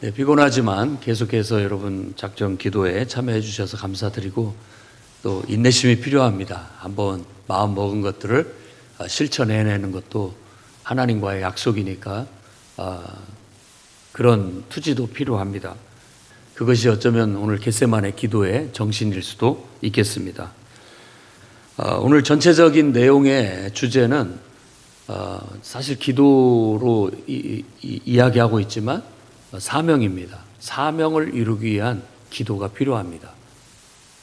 네, 피곤하지만 계속해서 여러분 작정 기도에 참여해 주셔서 감사드리고 또 인내심이 필요합니다. 한번 마음 먹은 것들을 아, 실천해내는 것도 하나님과의 약속이니까 아, 그런 투지도 필요합니다. 그것이 어쩌면 오늘 겟세만의 기도의 정신일 수도 있겠습니다. 아, 오늘 전체적인 내용의 주제는 어, 사실 기도로 이, 이, 이야기하고 있지만 어, 사명입니다. 사명을 이루기 위한 기도가 필요합니다.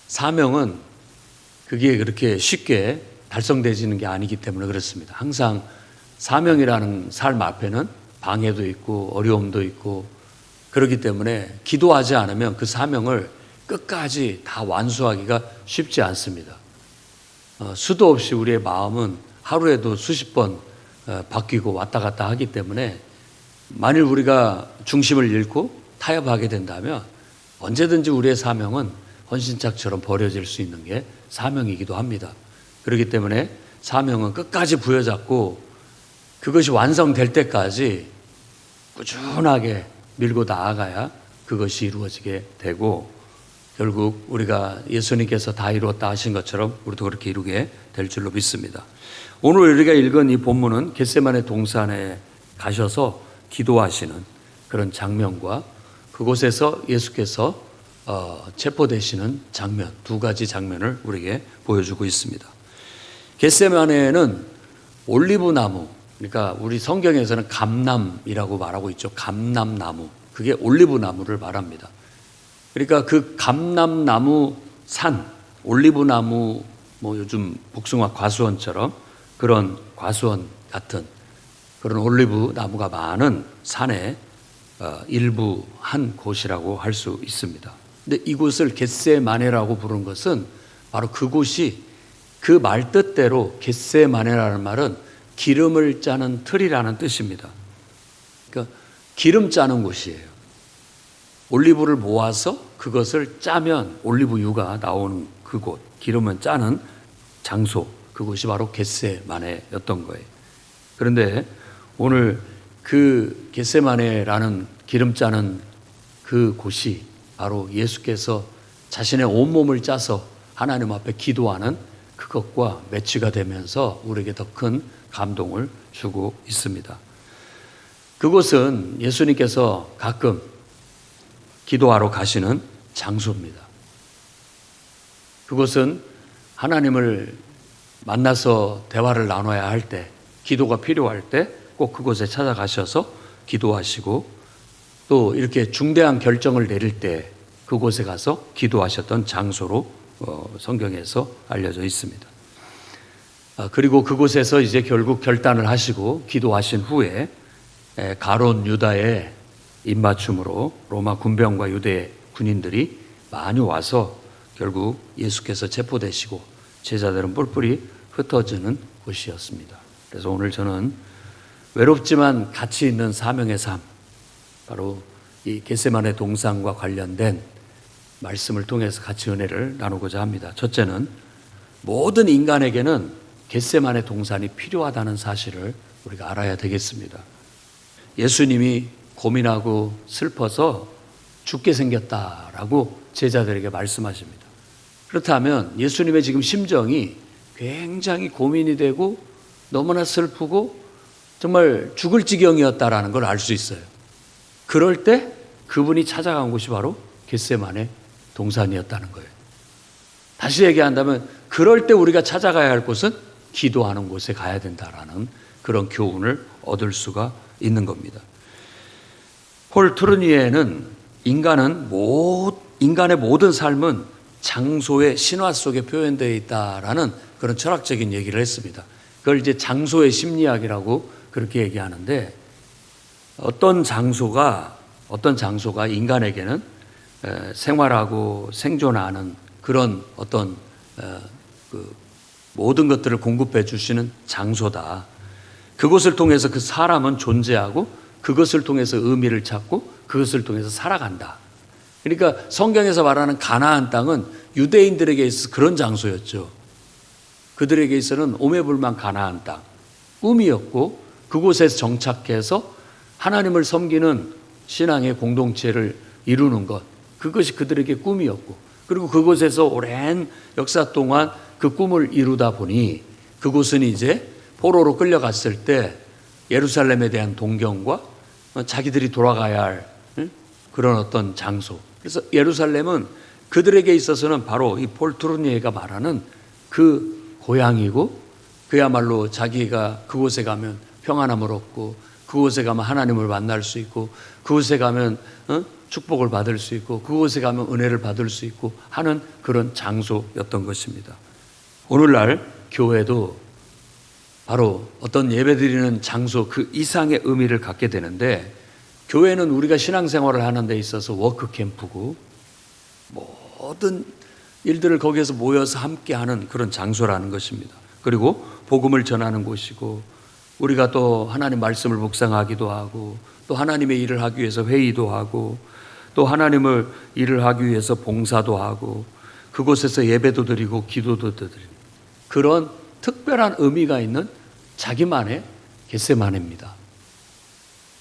사명은 그게 그렇게 쉽게 달성되지는 게 아니기 때문에 그렇습니다. 항상 사명이라는 삶 앞에는 방해도 있고 어려움도 있고 그렇기 때문에 기도하지 않으면 그 사명을 끝까지 다 완수하기가 쉽지 않습니다. 어, 수도 없이 우리의 마음은 하루에도 수십 번 어, 바뀌고 왔다 갔다 하기 때문에 만일 우리가 중심을 잃고 타협하게 된다면 언제든지 우리의 사명은 헌신짝처럼 버려질 수 있는 게 사명이기도 합니다. 그렇기 때문에 사명은 끝까지 부여잡고 그것이 완성될 때까지 꾸준하게 밀고 나아가야 그것이 이루어지게 되고 결국 우리가 예수님께서 다 이루었다 하신 것처럼 우리도 그렇게 이루게 될 줄로 믿습니다. 오늘 우리가 읽은 이 본문은 겟세만의 동산에 가셔서 기도하시는 그런 장면과 그곳에서 예수께서 어, 체포되시는 장면 두 가지 장면을 우리에게 보여주고 있습니다. 겟세만에는 올리브 나무 그러니까 우리 성경에서는 감남이라고 말하고 있죠. 감남나무 그게 올리브 나무를 말합니다. 그러니까 그 감남나무 산 올리브 나무 뭐 요즘 복숭아 과수원처럼 그런 과수원 같은 그런 올리브 나무가 많은 산의 어, 일부 한 곳이라고 할 수 있습니다. 근데 이곳을 겟세마네라고 부른 것은 바로 그곳이 그 말 뜻대로 겟세마네라는 말은 기름을 짜는 틀이라는 뜻입니다. 그러니까 기름 짜는 곳이에요. 올리브를 모아서 그것을 짜면 올리브유가 나오는 그곳, 기름을 짜는 장소, 그곳이 바로 겟세마네였던 거예요. 그런데 오늘 그 겟세마네라는 기름 짜는 그 곳이 바로 예수께서 자신의 온몸을 짜서 하나님 앞에 기도하는 그것과 매치가 되면서 우리에게 더 큰 감동을 주고 있습니다. 그곳은 예수님께서 가끔 기도하러 가시는 장소입니다. 그곳은 하나님을 만나서 대화를 나눠야 할 때, 기도가 필요할 때 꼭 그곳에 찾아가셔서 기도하시고 또 이렇게 중대한 결정을 내릴 때 그곳에 가서 기도하셨던 장소로 어, 성경에서 알려져 있습니다. 아, 그리고 그곳에서 이제 결국 결단을 하시고 기도하신 후에 에, 가론 유다의 입맞춤으로 로마 군병과 유대 군인들이 많이 와서 결국 예수께서 체포되시고 제자들은 뿔뿔이 흩어지는 곳이었습니다. 그래서 오늘 저는 외롭지만 가치 있는 사명의 삶, 바로 이 겟세만의 동상과 관련된 말씀을 통해서 같이 은혜를 나누고자 합니다. 첫째는 모든 인간에게는 겟세만의 동산이 필요하다는 사실을 우리가 알아야 되겠습니다. 예수님이 고민하고 슬퍼서 죽게 생겼다라고 제자들에게 말씀하십니다. 그렇다면 예수님의 지금 심정이 굉장히 고민이 되고 너무나 슬프고 정말 죽을 지경이었다라는 걸 알 수 있어요. 그럴 때 그분이 찾아간 곳이 바로 겟세만의 동산이었다는 거예요. 다시 얘기한다면 그럴 때 우리가 찾아가야 할 곳은 기도하는 곳에 가야 된다라는 그런 교훈을 얻을 수가 있는 겁니다. 폴 트루니에는 인간은 모, 인간의 모든 삶은 장소의 신화 속에 표현되어 있다라는 그런 철학적인 얘기를 했습니다. 그걸 이제 장소의 심리학이라고 그렇게 얘기하는데 어떤 장소가 어떤 장소가 인간에게는 생활하고 생존하는 그런 어떤 그 모든 것들을 공급해 주시는 장소다. 그곳을 통해서 그 사람은 존재하고 그것을 통해서 의미를 찾고 그것을 통해서 살아간다. 그러니까 성경에서 말하는 가나안 땅은 유대인들에게 있어 그런 장소였죠. 그들에게 있어는 오매불만 가나안 땅, 꿈이었고 그곳에서 정착해서 하나님을 섬기는 신앙의 공동체를 이루는 것. 그것이 그들에게 꿈이었고, 그리고 그곳에서 오랜 역사 동안 그 꿈을 이루다 보니 그곳은 이제 포로로 끌려갔을 때 예루살렘에 대한 동경과 자기들이 돌아가야 할 응? 그런 어떤 장소. 그래서 예루살렘은 그들에게 있어서는 바로 이 폴트루니에가 말하는 그 고향이고 그야말로 자기가 그곳에 가면 평안함을 얻고 그곳에 가면 하나님을 만날 수 있고 그곳에 가면 어? 축복을 받을 수 있고 그곳에 가면 은혜를 받을 수 있고 하는 그런 장소였던 것입니다. 오늘날 교회도 바로 어떤 예배드리는 장소 그 이상의 의미를 갖게 되는데 교회는 우리가 신앙생활을 하는 데 있어서 워크 캠프고 모든 일들을 거기에서 모여서 함께 하는 그런 장소라는 것입니다. 그리고 복음을 전하는 곳이고 우리가 또 하나님 말씀을 묵상하기도 하고 또 하나님의 일을 하기 위해서 회의도 하고 또 하나님을 일을 하기 위해서 봉사도 하고 그곳에서 예배도 드리고 기도도 드리고 그런 특별한 의미가 있는 자기만의 겟세마네입니다.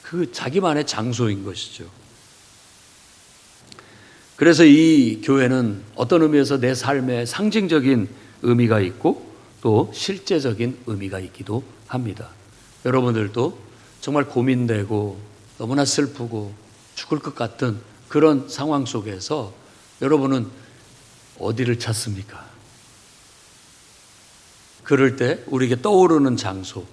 그 자기만의 장소인 것이죠. 그래서 이 교회는 어떤 의미에서 내 삶에 상징적인 의미가 있고 또 실제적인 의미가 있기도 합니다. 여러분들도 정말 고민되고 너무나 슬프고 죽을 것 같은 그런 상황 속에서 여러분은 어디를 찾습니까? 그럴 때 우리에게 떠오르는 장소,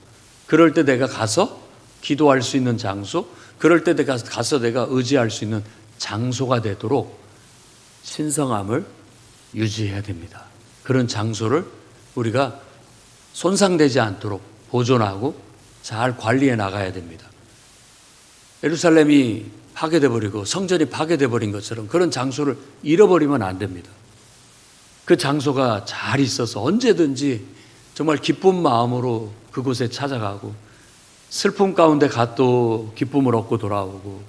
그럴 때 내가 가서 기도할 수 있는 장소, 그럴 때 내가 가서 내가 의지할 수 있는 장소가 되도록 신성함을 유지해야 됩니다. 그런 장소를 우리가 손상되지 않도록 보존하고 잘 관리해 나가야 됩니다. 예루살렘이 파괴돼 버리고 성전이 파괴돼 버린 것처럼 그런 장소를 잃어버리면 안 됩니다. 그 장소가 잘 있어서 언제든지 정말 기쁜 마음으로 그곳에 찾아가고 슬픔 가운데 가도 기쁨을 얻고 돌아오고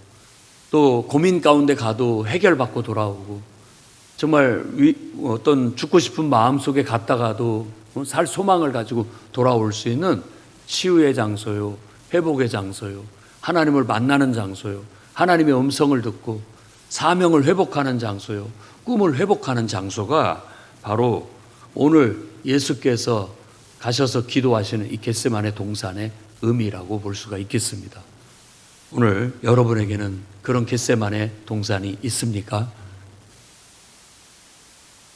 또 고민 가운데 가도 해결받고 돌아오고 정말 어떤 죽고 싶은 마음 속에 갔다가도 살 소망을 가지고 돌아올 수 있는 치유의 장소요, 회복의 장소요, 하나님을 만나는 장소요, 하나님의 음성을 듣고 사명을 회복하는 장소요, 꿈을 회복하는 장소가 바로 오늘 예수께서 가셔서 기도하시는 이 겟세만의 동산의 의미라고 볼 수가 있겠습니다. 오늘 여러분에게는 그런 겟세만의 동산이 있습니까?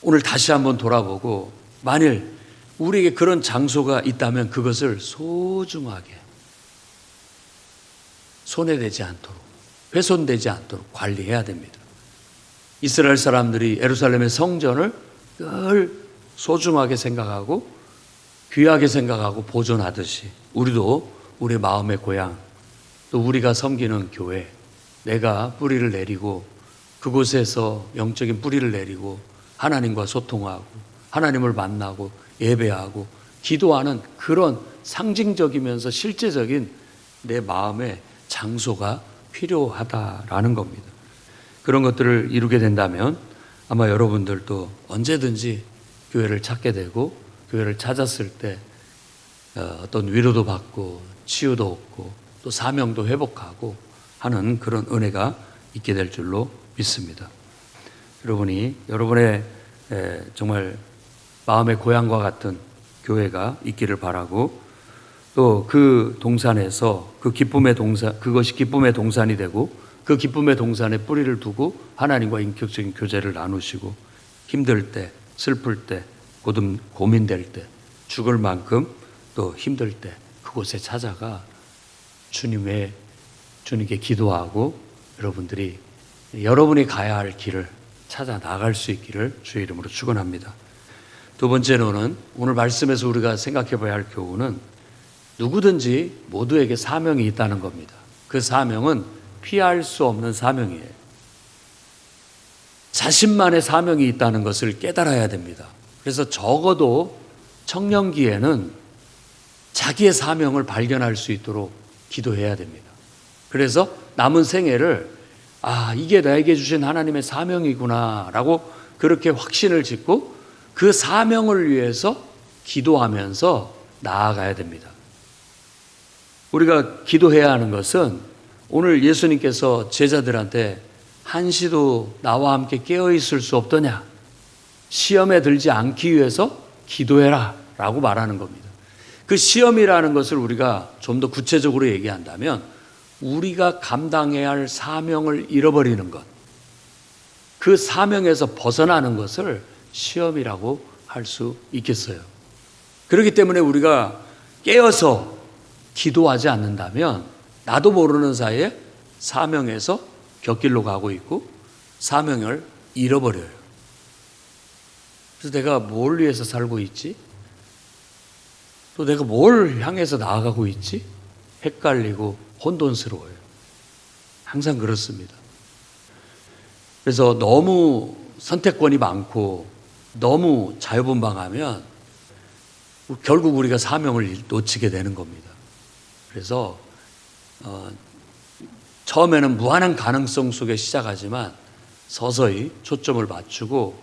오늘 다시 한번 돌아보고 만일 우리에게 그런 장소가 있다면 그것을 소중하게 손해되지 않도록 훼손되지 않도록 관리해야 됩니다. 이스라엘 사람들이 예루살렘의 성전을 늘 소중하게 생각하고 귀하게 생각하고 보존하듯이 우리도 우리 마음의 고향 또 우리가 섬기는 교회 내가 뿌리를 내리고 그곳에서 영적인 뿌리를 내리고 하나님과 소통하고 하나님을 만나고 예배하고 기도하는 그런 상징적이면서 실제적인 내 마음의 장소가 필요하다라는 겁니다. 그런 것들을 이루게 된다면 아마 여러분들도 언제든지 교회를 찾게 되고 교회를 찾았을 때 어, 어떤 위로도 받고 치유도 얻고 또 사명도 회복하고 하는 그런 은혜가 있게 될 줄로 믿습니다. 여러분이 여러분의 정말 마음의 고향과 같은 교회가 있기를 바라고 또 그 동산에서 그 기쁨의 동산 그것이 기쁨의 동산이 되고 그 기쁨의 동산에 뿌리를 두고 하나님과 인격적인 교제를 나누시고 힘들 때 슬플 때 고든 고민될 때 죽을 만큼 또 힘들 때 그곳에 찾아가 주님의 주님께 기도하고 여러분들이 여러분이 가야 할 길을 찾아 나갈 수 있기를 주의 이름으로 축원합니다. 두 번째로는 오늘 말씀에서 우리가 생각해 봐야 할 교훈은 누구든지 모두에게 사명이 있다는 겁니다. 그 사명은 피할 수 없는 사명이에요. 자신만의 사명이 있다는 것을 깨달아야 됩니다. 그래서 적어도 청년기에는 자기의 사명을 발견할 수 있도록 기도해야 됩니다. 그래서 남은 생애를 아, 이게 나에게 주신 하나님의 사명이구나라고 그렇게 확신을 짓고 그 사명을 위해서 기도하면서 나아가야 됩니다. 우리가 기도해야 하는 것은 오늘 예수님께서 제자들한테 한시도 나와 함께 깨어 있을 수 없더냐? 시험에 들지 않기 위해서 기도해라 라고 말하는 겁니다. 그 시험이라는 것을 우리가 좀 더 구체적으로 얘기한다면 우리가 감당해야 할 사명을 잃어버리는 것, 그 사명에서 벗어나는 것을 시험이라고 할 수 있겠어요. 그렇기 때문에 우리가 깨어서 기도하지 않는다면 나도 모르는 사이에 사명에서 곁길로 가고 있고 사명을 잃어버려요. 그래서 내가 뭘 위해서 살고 있지? 또 내가 뭘 향해서 나아가고 있지? 헷갈리고 혼돈스러워요. 항상 그렇습니다. 그래서 너무 선택권이 많고 너무 자유분방하면 결국 우리가 사명을 놓치게 되는 겁니다. 그래서 어, 처음에는 무한한 가능성 속에 시작하지만 서서히 초점을 맞추고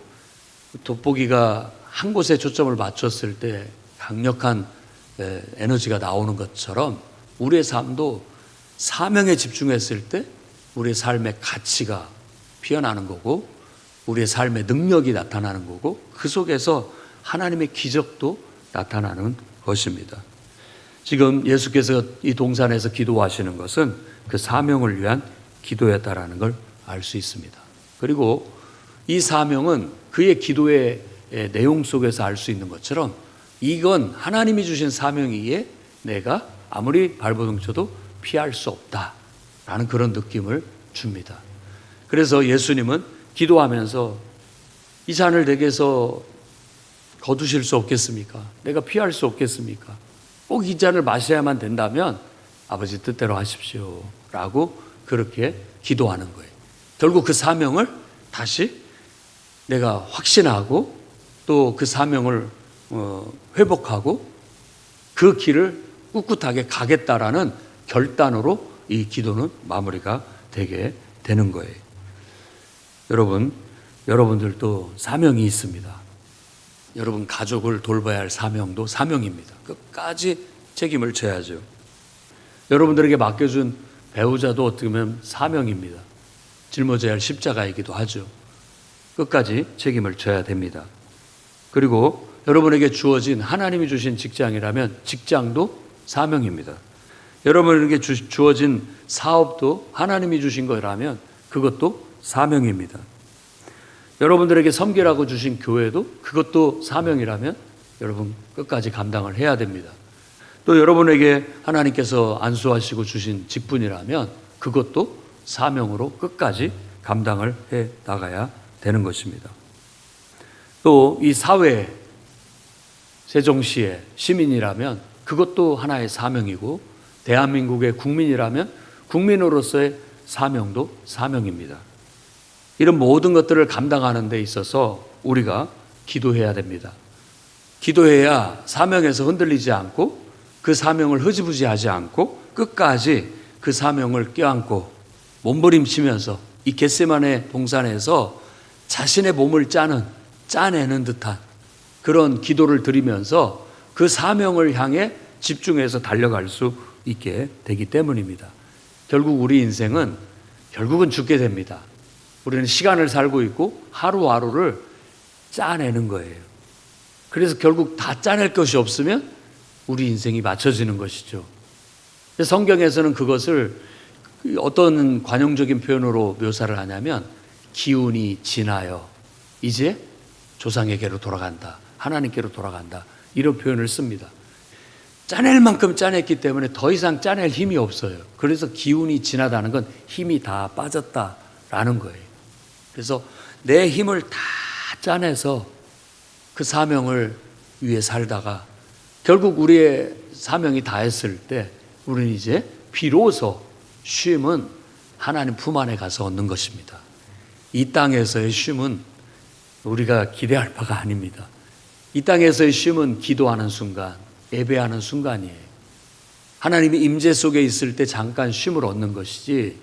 돋보기가 한 곳에 초점을 맞췄을 때 강력한 에, 에너지가 나오는 것처럼 우리의 삶도 사명에 집중했을 때 우리의 삶의 가치가 피어나는 거고 우리의 삶의 능력이 나타나는 거고 그 속에서 하나님의 기적도 나타나는 것입니다. 지금 예수께서 이 동산에서 기도하시는 것은 그 사명을 위한 기도였다라는 걸 알 수 있습니다. 그리고 이 사명은 그의 기도의 내용 속에서 알 수 있는 것처럼 이건 하나님이 주신 사명이기에 내가 아무리 발버둥 쳐도 피할 수 없다라는 그런 느낌을 줍니다. 그래서 예수님은 기도하면서 이 잔을 내게서 거두실 수 없겠습니까? 내가 피할 수 없겠습니까? 꼭 이 잔을 마셔야만 된다면 아버지 뜻대로 하십시오. 라고 그렇게 기도하는 거예요. 결국 그 사명을 다시 내가 확신하고 또 그 사명을 어, 회복하고 그 길을 꿋꿋하게 가겠다라는 결단으로 이 기도는 마무리가 되게 되는 거예요. 여러분, 여러분들도 사명이 있습니다. 여러분 가족을 돌봐야 할 사명도 사명입니다. 끝까지 책임을 져야죠. 여러분들에게 맡겨준 배우자도 어떻게 보면 사명입니다. 짊어져야 할 십자가이기도 하죠. 끝까지 책임을 져야 됩니다. 그리고 여러분에게 주어진 하나님이 주신 직장이라면 직장도 사명입니다. 여러분에게 주, 주어진 사업도 하나님이 주신 거라면 그것도 사명입니다. 여러분들에게 섬기라고 주신 교회도 그것도 사명이라면 여러분 끝까지 감당을 해야 됩니다. 또 여러분에게 하나님께서 안수하시고 주신 직분이라면 그것도 사명으로 끝까지 감당을 해 나가야 되는 것입니다. 또 이 사회 세종시의 시민이라면 그것도 하나의 사명이고 대한민국의 국민이라면 국민으로서의 사명도 사명입니다. 이런 모든 것들을 감당하는 데 있어서 우리가 기도해야 됩니다. 기도해야 사명에서 흔들리지 않고 그 사명을 흐지부지하지 않고 끝까지 그 사명을 껴안고 몸부림치면서 이 겟세만의 동산에서 자신의 몸을 짜는 짜내는 듯한 그런 기도를 드리면서 그 사명을 향해 집중해서 달려갈 수 있게 되기 때문입니다. 결국 우리 인생은 결국은 죽게 됩니다. 우리는 시간을 살고 있고 하루하루를 짜내는 거예요. 그래서 결국 다 짜낼 것이 없으면 우리 인생이 맞춰지는 것이죠. 성경에서는 그것을 어떤 관용적인 표현으로 묘사를 하냐면 기운이 지나요. 이제 조상에게로 돌아간다. 하나님께로 돌아간다. 이런 표현을 씁니다. 짜낼 만큼 짜냈기 때문에 더 이상 짜낼 힘이 없어요. 그래서 기운이 지나다는 건 힘이 다 빠졌다라는 거예요. 그래서 내 힘을 다 짜내서 그 사명을 위해 살다가 결국 우리의 사명이 다했을 때 우리는 이제 비로소 쉼은 하나님 품 안에 가서 얻는 것입니다. 이 땅에서의 쉼은 우리가 기대할 바가 아닙니다. 이 땅에서의 쉼은 기도하는 순간, 예배하는 순간이에요. 하나님이 임재 속에 있을 때 잠깐 쉼을 얻는 것이지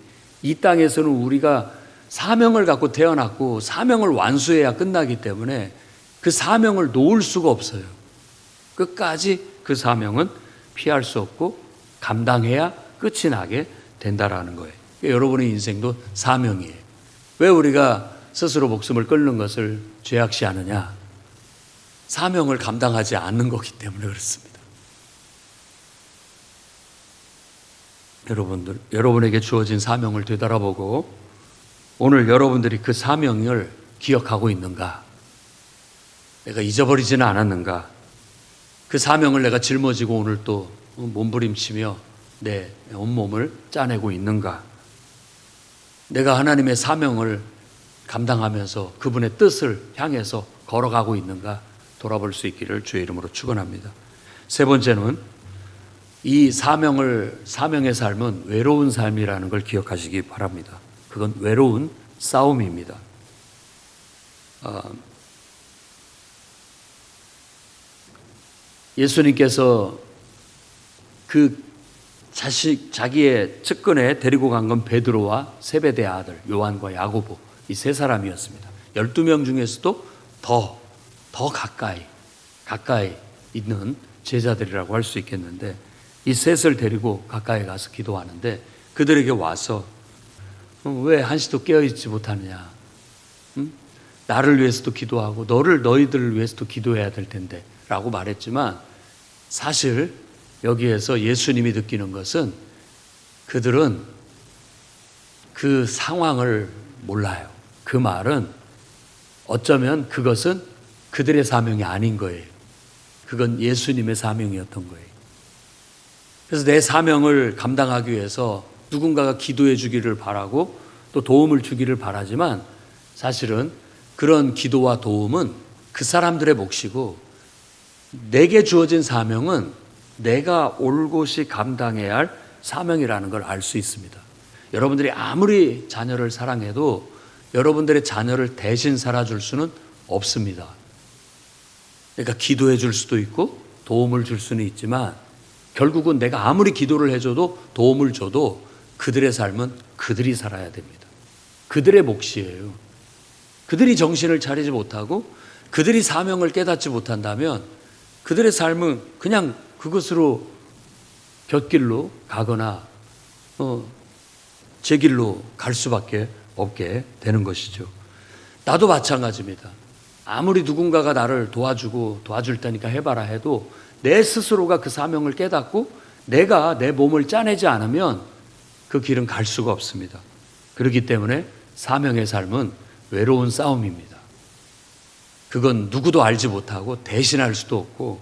이 땅에서는 우리가 사명을 갖고 태어났고 사명을 완수해야 끝나기 때문에 그 사명을 놓을 수가 없어요. 끝까지 그 사명은 피할 수 없고 감당해야 끝이 나게 된다라는 거예요. 여러분의 인생도 사명이에요. 왜 우리가 스스로 목숨을 끊는 것을 죄악시하느냐? 사명을 감당하지 않는 거기 때문에 그렇습니다. 여러분들, 여러분에게 주어진 사명을 되돌아보고 오늘 여러분들이 그 사명을 기억하고 있는가? 내가 잊어버리지는 않았는가? 그 사명을 내가 짊어지고 오늘 또 몸부림치며 내 온몸을 짜내고 있는가? 내가 하나님의 사명을 감당하면서 그분의 뜻을 향해서 걸어가고 있는가 돌아볼 수 있기를 주의 이름으로 축원합니다. 세 번째는 이 사명을 사명의 삶은 외로운 삶이라는 걸 기억하시기 바랍니다. 그건 외로운 싸움입니다. 어, 예수님께서 그 자식 자기의 측근에 데리고 간 건 베드로와 세베대 아들 요한과 야고보 이 세 사람이었습니다. 12명 중에서도 더, 더 가까이, 가까이 있는 제자들이라고 할 수 있겠는데 이 셋을 데리고 가까이 가서 기도하는데 그들에게 와서 어, 왜 한시도 깨어있지 못하느냐? 응? 나를 위해서도 기도하고 너를 너희들을 위해서도 기도해야 될 텐데 라고 말했지만 사실 여기에서 예수님이 느끼는 것은 그들은 그 상황을 몰라요. 그 말은 어쩌면 그것은 그들의 사명이 아닌 거예요. 그건 예수님의 사명이었던 거예요. 그래서 내 사명을 감당하기 위해서 누군가가 기도해 주기를 바라고 또 도움을 주기를 바라지만 사실은 그런 기도와 도움은 그 사람들의 몫이고 내게 주어진 사명은 내가 올곧이 감당해야 할 사명이라는 걸 알 수 있습니다. 여러분들이 아무리 자녀를 사랑해도 여러분들의 자녀를 대신 살아줄 수는 없습니다. 그러니까 기도해 줄 수도 있고 도움을 줄 수는 있지만 결국은 내가 아무리 기도를 해줘도 도움을 줘도 그들의 삶은 그들이 살아야 됩니다. 그들의 몫이에요. 그들이 정신을 차리지 못하고 그들이 사명을 깨닫지 못한다면 그들의 삶은 그냥 그것으로 곁길로 가거나 어, 제 길로 갈 수밖에 없게 되는 것이죠. 나도 마찬가지입니다. 아무리 누군가가 나를 도와주고 도와줄 테니까 해봐라 해도 내 스스로가 그 사명을 깨닫고 내가 내 몸을 짜내지 않으면 그 길은 갈 수가 없습니다. 그렇기 때문에 사명의 삶은 외로운 싸움입니다. 그건 누구도 알지 못하고 대신할 수도 없고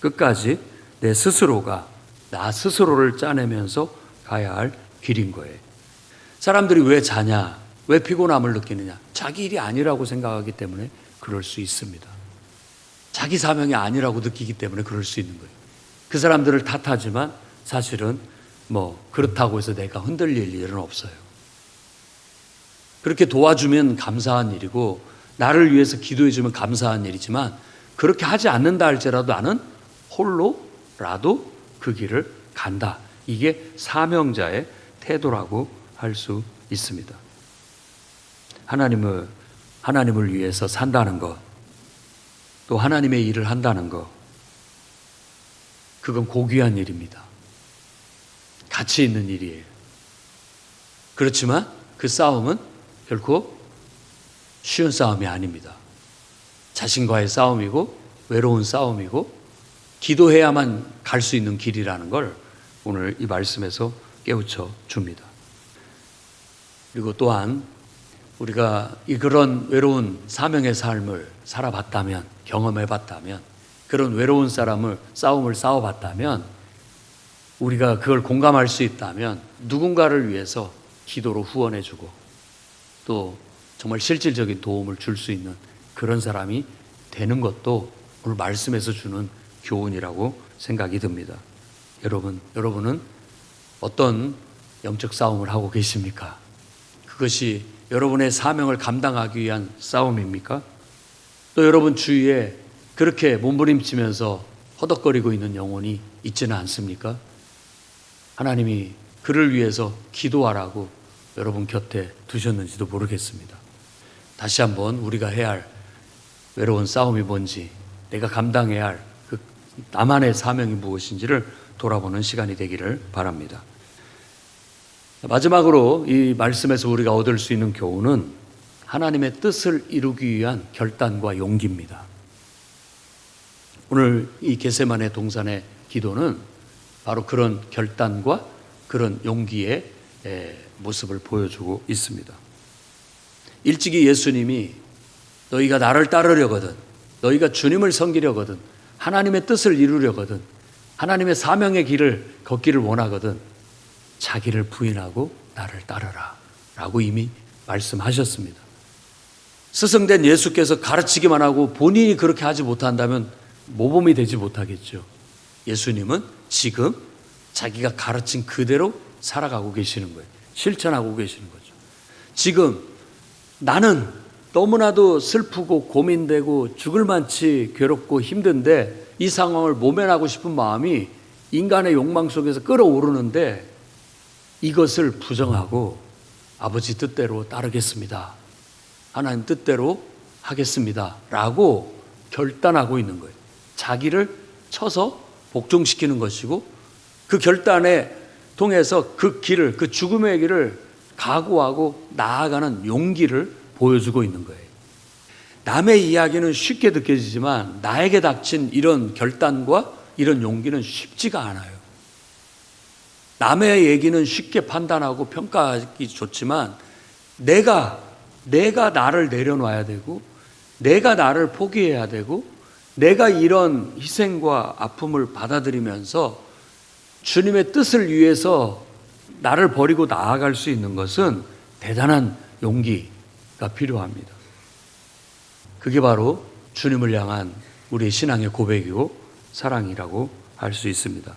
끝까지 내 스스로가 나 스스로를 짜내면서 가야 할 길인 거예요. 사람들이 왜 자냐? 왜 피곤함을 느끼느냐? 자기 일이 아니라고 생각하기 때문에 그럴 수 있습니다. 자기 사명이 아니라고 느끼기 때문에 그럴 수 있는 거예요. 그 사람들을 탓하지만 사실은 뭐 그렇다고 해서 내가 흔들릴 일은 없어요. 그렇게 도와주면 감사한 일이고 나를 위해서 기도해 주면 감사한 일이지만 그렇게 하지 않는다 할지라도 나는 홀로라도 그 길을 간다. 이게 사명자의 태도라고 할 수 있습니다. 하나님을 하나님을 위해서 산다는 것, 또 하나님의 일을 한다는 것, 그건 고귀한 일입니다. 가치 있는 일이에요. 그렇지만 그 싸움은 결코 쉬운 싸움이 아닙니다. 자신과의 싸움이고 외로운 싸움이고 기도해야만 갈 수 있는 길이라는 걸 오늘 이 말씀에서 깨우쳐 줍니다. 그리고 또한 우리가 이 그런 외로운 사명의 삶을 살아봤다면, 경험해 봤다면, 그런 외로운 사람을 싸움을 싸워봤다면, 우리가 그걸 공감할 수 있다면 누군가를 위해서 기도로 후원해주고 또 정말 실질적인 도움을 줄 수 있는 그런 사람이 되는 것도 오늘 말씀에서 주는 교훈이라고 생각이 듭니다. 여러분, 여러분은 어떤 영적 싸움을 하고 계십니까? 그것이 여러분의 사명을 감당하기 위한 싸움입니까? 또 여러분 주위에 그렇게 몸부림치면서 허덕거리고 있는 영혼이 있지는 않습니까? 하나님이 그를 위해서 기도하라고 여러분 곁에 두셨는지도 모르겠습니다. 다시 한번 우리가 해야 할 외로운 싸움이 뭔지, 내가 감당해야 할 그 나만의 사명이 무엇인지를 돌아보는 시간이 되기를 바랍니다. 마지막으로 이 말씀에서 우리가 얻을 수 있는 교훈은 하나님의 뜻을 이루기 위한 결단과 용기입니다. 오늘 이 게세만의 동산의 기도는 바로 그런 결단과 그런 용기의 에, 모습을 보여주고 있습니다. 일찍이 예수님이 너희가 나를 따르려거든, 너희가 주님을 섬기려거든, 하나님의 뜻을 이루려거든, 하나님의 사명의 길을 걷기를 원하거든, 자기를 부인하고 나를 따르라. 라고 이미 말씀하셨습니다. 스승된 예수께서 가르치기만 하고 본인이 그렇게 하지 못한다면 모범이 되지 못하겠죠. 예수님은 지금 자기가 가르친 그대로 살아가고 계시는 거예요. 실천하고 계시는 거죠. 지금 나는 너무나도 슬프고 고민되고 죽을 만치 괴롭고 힘든데 이 상황을 모면하고 싶은 마음이 인간의 욕망 속에서 끌어오르는데 이것을 부정하고 아버지 뜻대로 따르겠습니다. 하나님 뜻대로 하겠습니다. 라고 결단하고 있는 거예요. 자기를 쳐서 복종시키는 것이고 그 결단에 통해서 그 길을, 그 죽음의 길을 각오하고 나아가는 용기를 보여주고 있는 거예요. 남의 이야기는 쉽게 느껴지지만 나에게 닥친 이런 결단과 이런 용기는 쉽지가 않아요. 남의 얘기는 쉽게 판단하고 평가하기 좋지만 내가 내가 나를 내려놔야 되고 내가 나를 포기해야 되고 내가 이런 희생과 아픔을 받아들이면서 주님의 뜻을 위해서 나를 버리고 나아갈 수 있는 것은 대단한 용기가 필요합니다. 그게 바로 주님을 향한 우리의 신앙의 고백이고 사랑이라고 할 수 있습니다.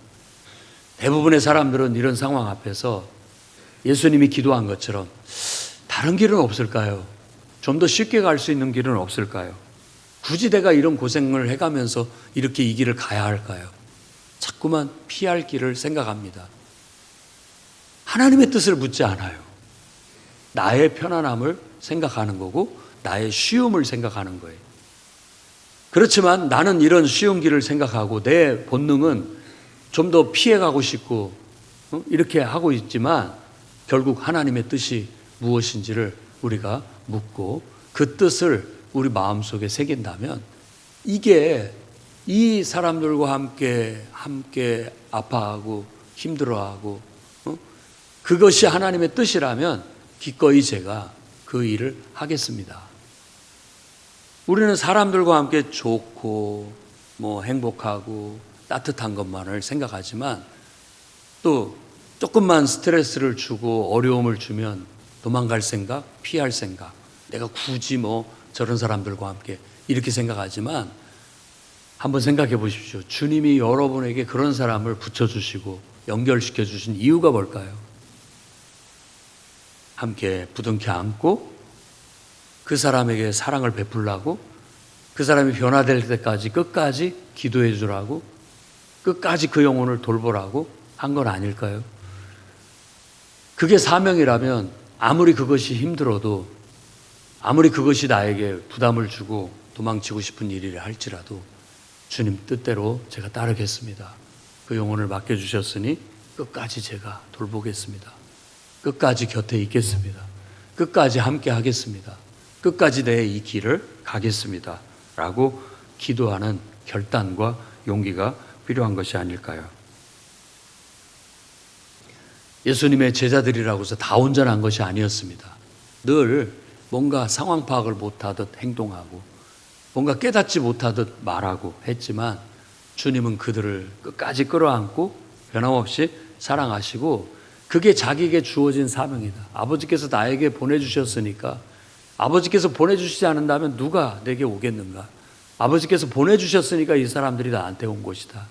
대부분의 사람들은 이런 상황 앞에서 예수님이 기도한 것처럼 다른 길은 없을까요? 좀 더 쉽게 갈 수 있는 길은 없을까요? 굳이 내가 이런 고생을 해가면서 이렇게 이 길을 가야 할까요? 자꾸만 피할 길을 생각합니다. 하나님의 뜻을 묻지 않아요. 나의 편안함을 생각하는 거고, 나의 쉬움을 생각하는 거예요. 그렇지만 나는 이런 쉬운 길을 생각하고 내 본능은 좀 더 피해가고 싶고 어? 이렇게 하고 있지만 결국 하나님의 뜻이 무엇인지를 우리가 묻고 그 뜻을 우리 마음속에 새긴다면 이게 이 사람들과 함께 함께 아파하고 힘들어하고 어? 그것이 하나님의 뜻이라면 기꺼이 제가 그 일을 하겠습니다. 우리는 사람들과 함께 좋고 뭐 행복하고 따뜻한 것만을 생각하지만 또 조금만 스트레스를 주고 어려움을 주면 도망갈 생각, 피할 생각, 내가 굳이 뭐 저런 사람들과 함께 이렇게 생각하지만 한번 생각해 보십시오. 주님이 여러분에게 그런 사람을 붙여주시고 연결시켜 주신 이유가 뭘까요? 함께 부둥켜 안고 그 사람에게 사랑을 베풀라고 그 사람이 변화될 때까지 끝까지 기도해 주라고 끝까지 그 영혼을 돌보라고 한 건 아닐까요? 그게 사명이라면 아무리 그것이 힘들어도 아무리 그것이 나에게 부담을 주고 도망치고 싶은 일이라 할지라도 주님 뜻대로 제가 따르겠습니다. 그 영혼을 맡겨주셨으니 끝까지 제가 돌보겠습니다. 끝까지 곁에 있겠습니다. 끝까지 함께 하겠습니다. 끝까지 내 이 길을 가겠습니다. 라고 기도하는 결단과 용기가 필요한 것이 아닐까요? 예수님의 제자들이라고 해서 다 온전한 것이 아니었습니다. 늘 뭔가 상황 파악을 못하듯 행동하고 뭔가 깨닫지 못하듯 말하고 했지만 주님은 그들을 끝까지 끌어안고 변함없이 사랑하시고 그게 자기에게 주어진 사명이다. 아버지께서 나에게 보내주셨으니까 아버지께서 보내주시지 않는다면 누가 내게 오겠는가? 아버지께서 보내주셨으니까 이 사람들이 나한테 온 것이다.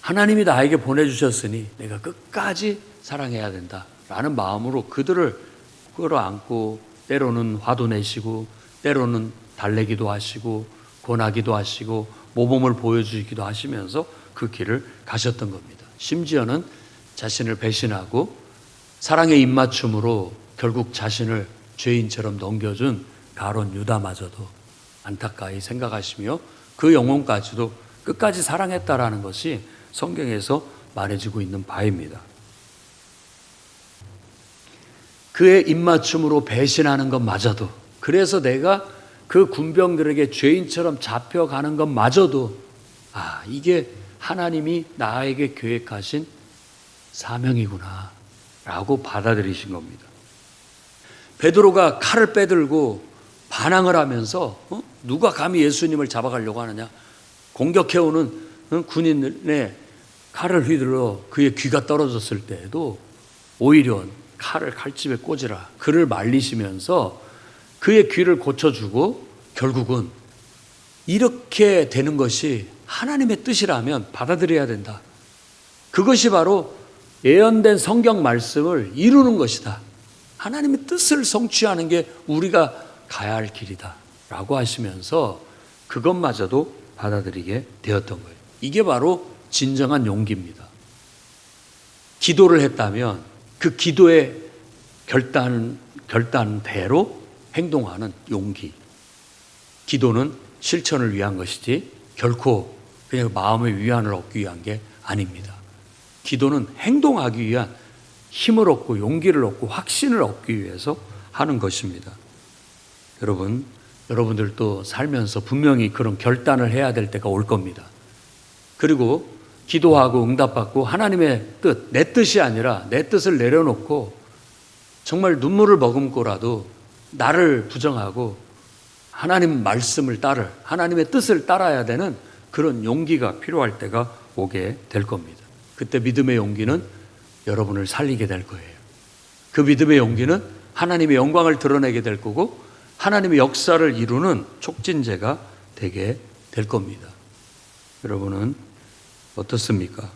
하나님이 나에게 보내주셨으니 내가 끝까지 사랑해야 된다. 라는 마음으로 그들을 끌어안고 때로는 화도 내시고 때로는 달래기도 하시고 권하기도 하시고 모범을 보여주기도 하시면서 그 길을 가셨던 겁니다. 심지어는 자신을 배신하고 사랑의 입맞춤으로 결국 자신을 죄인처럼 넘겨준 가론 유다마저도 안타까이 생각하시며 그 영혼까지도 끝까지 사랑했다라는 것이 성경에서 말해지고 있는 바입니다. 그의 입맞춤으로 배신하는 것마저도 그래서 내가 그 군병들에게 죄인처럼 잡혀가는 것마저도 아 이게 하나님이 나에게 계획하신 사명이구나 라고 받아들이신 겁니다. 베드로가 칼을 빼들고 반항을 하면서 어? 누가 감히 예수님을 잡아가려고 하느냐 공격해오는 어? 군인의 칼을 휘둘러 그의 귀가 떨어졌을 때에도 오히려 칼을 칼집에 꽂으라 그를 말리시면서 그의 귀를 고쳐주고 결국은 이렇게 되는 것이 하나님의 뜻이라면 받아들여야 된다. 그것이 바로 예언된 성경 말씀을 이루는 것이다. 하나님의 뜻을 성취하는 게 우리가 가야 할 길이다. 라고 하시면서 그것마저도 받아들이게 되었던 거예요. 이게 바로 진정한 용기입니다. 기도를 했다면 그 기도의 결단, 결단대로 행동하는 용기. 기도는 실천을 위한 것이지 결코 그냥 마음의 위안을 얻기 위한 게 아닙니다. 기도는 행동하기 위한 힘을 얻고 용기를 얻고 확신을 얻기 위해서 하는 것입니다. 여러분, 여러분들도 살면서 분명히 그런 결단을 해야 될 때가 올 겁니다. 그리고 기도하고 응답받고 하나님의 뜻, 내 뜻이 아니라 내 뜻을 내려놓고 정말 눈물을 머금고라도 나를 부정하고 하나님 말씀을 따를 하나님의 뜻을 따라야 되는 그런 용기가 필요할 때가 오게 될 겁니다. 그때 믿음의 용기는 여러분을 살리게 될 거예요. 그 믿음의 용기는 하나님의 영광을 드러내게 될 거고 하나님의 역사를 이루는 촉진제가 되게 될 겁니다. 여러분은 어떻습니까?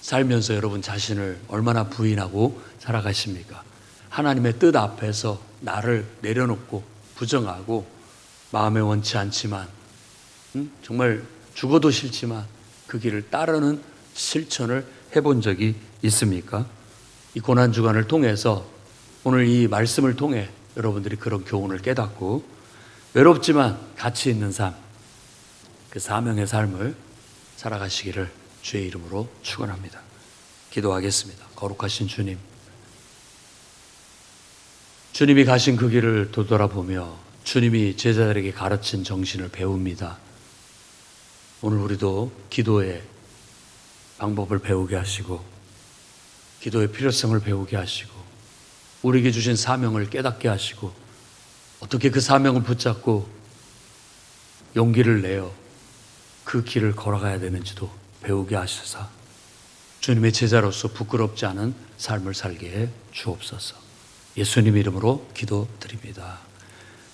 살면서 여러분 자신을 얼마나 부인하고 살아가십니까? 하나님의 뜻 앞에서 나를 내려놓고 부정하고 마음에 원치 않지만 음? 정말 죽어도 싫지만 그 길을 따르는 실천을 해본 적이 있습니까? 이 고난 주간을 통해서 오늘 이 말씀을 통해 여러분들이 그런 교훈을 깨닫고 외롭지만 가치 있는 삶, 그 사명의 삶을 살아가시기를 주의 이름으로 축원합니다. 기도하겠습니다. 거룩하신 주님, 주님이 가신 그 길을 되돌아보며 주님이 제자들에게 가르친 정신을 배웁니다. 오늘 우리도 기도의 방법을 배우게 하시고 기도의 필요성을 배우게 하시고 우리에게 주신 사명을 깨닫게 하시고 어떻게 그 사명을 붙잡고 용기를 내어 그 길을 걸어가야 되는지도 배우게 하셔서 주님의 제자로서 부끄럽지 않은 삶을 살게 해 주옵소서. 예수님 이름으로 기도드립니다.